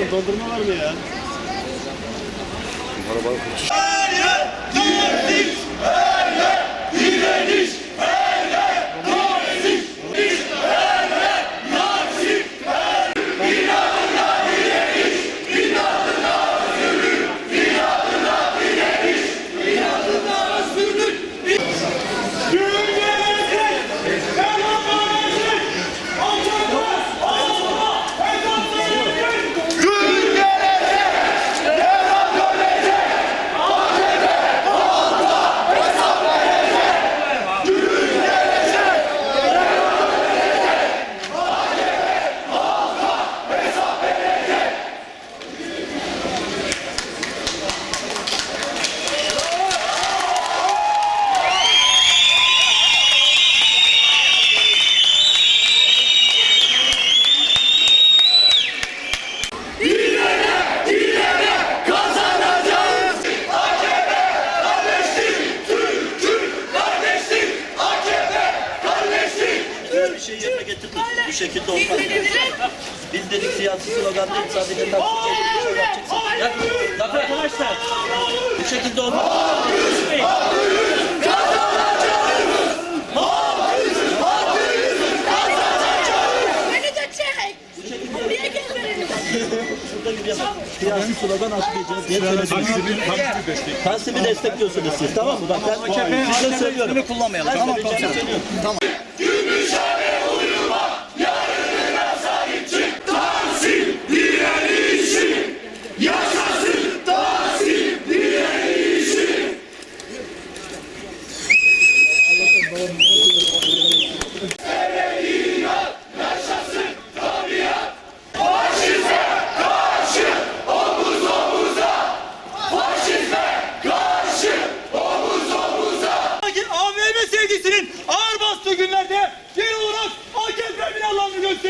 Başkanım dondurma var mı ya? bir şekilde olmaz. Biz dedik siyasi slogan değil sadece. Ya, bak arkadaşlar. Bu şekilde olmaz. Beni de çek. Niye gelmedin? Şurada gibi yapalım. Siyasi slogan atmayacağız diye söyledik. Tansibi destekliyorsunuz siz tamam mı? Bak ben size söylüyorum. kullanmayalım. Tamam tamam.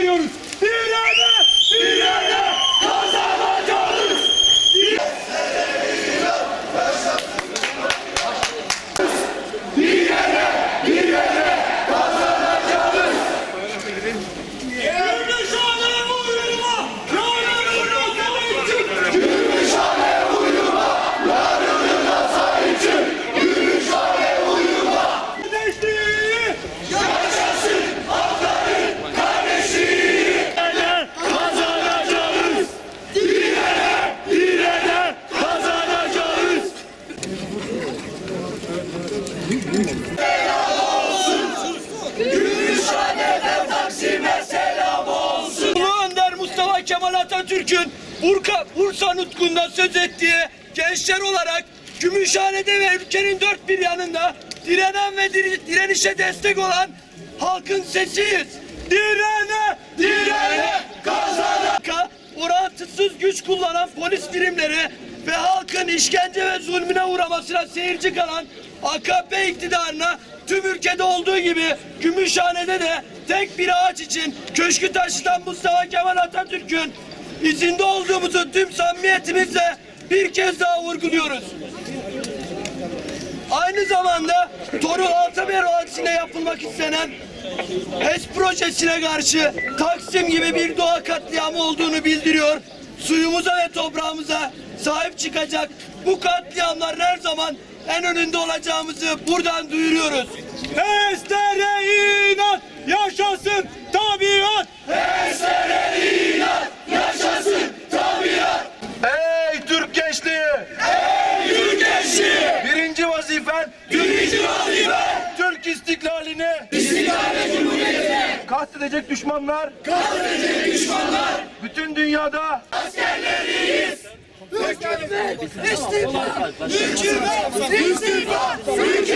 Binalarını Kemal Atatürk'ün Bursa nutkunda söz ettiği gençler olarak Gümüşhane'de ve ülkenin dört bir yanında direnen ve direnişe destek olan halkın sesiyiz. Direne, direne, kazana. Orantısız güç kullanan polis birimleri ve halkın işkence ve zulmüne uğramasına seyirci kalan AKP iktidarına tüm ülkede olduğu gibi Gümüşhane'de de tek bir ağaç için köşkü taşıtan Mustafa Kemal Atatürk'ün izinde olduğumuzu tüm samimiyetimizle bir kez daha vurguluyoruz. Aynı zamanda Toru Altımer Vadisi'ne yapılmak istenen HES projesine karşı Taksim gibi bir doğa katliamı olduğunu bildiriyor. Suyumuza ve toprağımıza sahip çıkacak bu katliamların her zaman en önünde olacağımızı buradan duyuruyoruz. HES'lere inat yaşasın tabiat. Ey Türk gençliği! Ey Türk gençliği! Birinci vazifen Birinci vazifen Türk istiklalini İstiklal Cumhuriyeti'ne Kastedecek düşmanlar Kastedecek düşmanlar Dünyada. Bugün